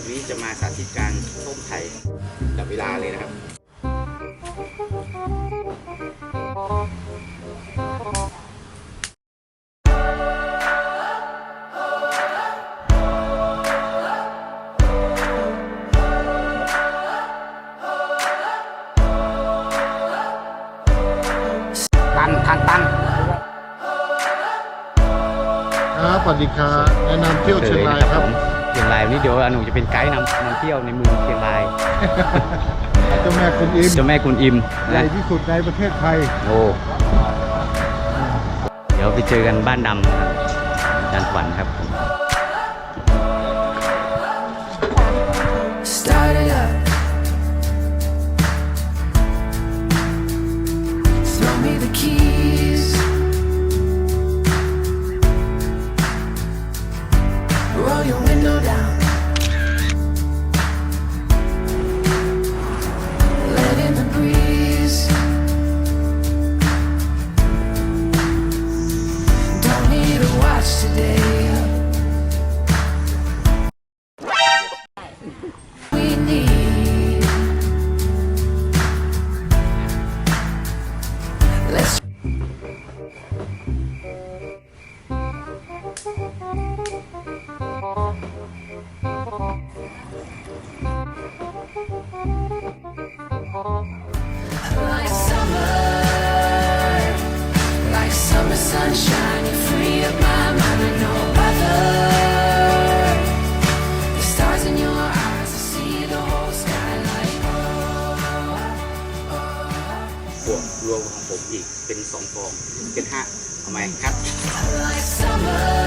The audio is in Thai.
วันนี้จะมาสาธิตการต้มไข่จับเวลาเลยนะครับ ตันทันตัน ครับสวัสดีครับแนะนำเที่ยวเชียงรายครับเชียงรายวันนี้เดี๋ยวอนุจะเป็นไกด์นำนำเที่ยวในเมืองเชียงรายเจ้าแม่คุณอิมเจ้าแม่กุนอิมใหญ่นะที่สุดในประเทศไทย โอ้เดี๋ยวไปเจอกันบ้านดำนะครับอาจารย์ขวัญครับ Start Roll down. Let the breeze. Don't need a watch today. we need. บวกรวมของผมอีกเป็นสองฟองเป็นห้าเอาไหมครับ like summer,